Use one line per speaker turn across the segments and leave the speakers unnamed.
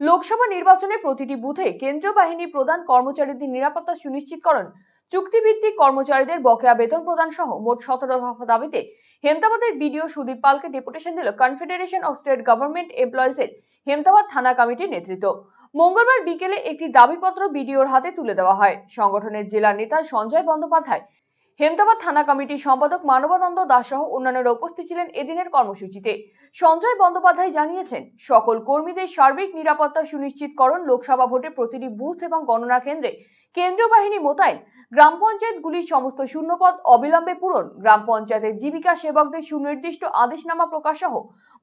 লোকসভা নির্বাচনে প্রতিটি বুথে কেন্দ্রীয় বাহিনী প্রধান কর্মচারীদের নিরাপত্তা সুনিশ্চিতকরণ চুক্তিভিত্তিক কর্মচারীদের বকেয়া বেতন প্রদান সহ মোট সতেরো দফা দাবিতে হেমতাবাদের বিডিও সুদীপ পালকে ডেপুটেশন দিল কনফেডারেশন অফ স্টেট গভর্নমেন্ট এমপ্লয়িজের হেমতাবাদ থানা কমিটির নেতৃত্ব। মঙ্গলবার বিকেলে একটি দাবিপত্র বিডিওর হাতে তুলে দেওয়া হয়। সংগঠনের জেলা নেতা সঞ্জয় বন্দ্যোপাধ্যায় হেমতাবাদ থানা কমিটির সম্পাদক মানবানন্দ দাস সহ অন্যান্যরা উপস্থিত ছিলেন এদিনের কর্মসূচিতে। সঞ্জয় বন্দ্যোপাধ্যায় জানিয়েছেন, সকল কর্মীদের সার্বিক নিরাপত্তা সুনিশ্চিতকরণ লোকসভা ভোটে প্রতিটি বুথ এবং গণনা কেন্দ্রে কেন্দ্রীয় বাহিনী মোতায়েন। গ্রাম পঞ্চায়েতগুলির সমস্ত শূন্যপদ অবিলম্বে পূরণ। গ্রাম পঞ্চায়েতের জীবিকা সেবকদের সুনির্দিষ্ট আদেশনামা প্রকাশ সহ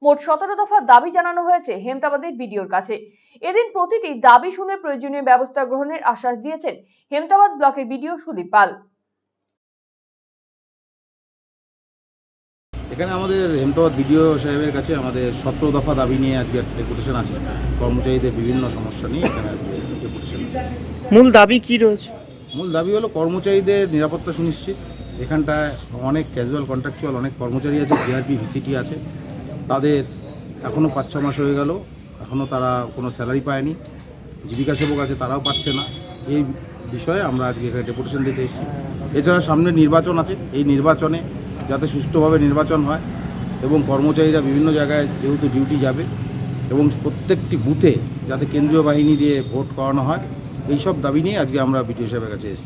মোট সতেরো দফা দাবি জানানো হয়েছে হেমতাবাদের বিডিওর কাছে। এদিন প্রতিটি দাবি শুনে প্রয়োজনীয় ব্যবস্থা গ্রহণের আশ্বাস দিয়েছেন হেমতাবাদ ব্লকের বিডিও সুদীপ পাল।
এখানে আমাদের হেমতাবাদ বিডিও সাহেবের কাছে আমাদের সতেরো দফা দাবি নিয়ে আজকে ডেপুটেশন আছে। কর্মচারীদের বিভিন্ন সমস্যা নিয়ে এখানে আজকে ডেপুটেশন
মূল দাবি কি রয়েছে?
মূল দাবি হলো কর্মচারীদের নিরাপত্তা সুনিশ্চিত। এখানটায় অনেক ক্যাজুয়াল কন্ট্রাকচুয়াল অনেক কর্মচারী আছে জিআরপি ভিসিটি আছে। তাদের এখনও পাঁচ ছ মাস হয়ে গেল। এখনও তারা কোনো স্যালারি পায়নি। জীবিকা সেবক আছে তারাও পাচ্ছে না। এই বিষয়ে আমরা আজকে এখানে ডেপুটেশন দিতে এসেছি। এছাড়া সামনে নির্বাচন আছে। এই নির্বাচনে যাতে সুষ্ঠুভাবে নির্বাচন হয় এবং কর্মচারীরা বিভিন্ন জায়গায় যেহেতু ডিউটি যাবে এবং প্রত্যেকটি বুথে যাতে কেন্দ্রীয় বাহিনী দিয়ে ভোট করানো হয়, এইসব দাবি নিয়ে আজকে আমরা সাহেবের কাছে এসেছি।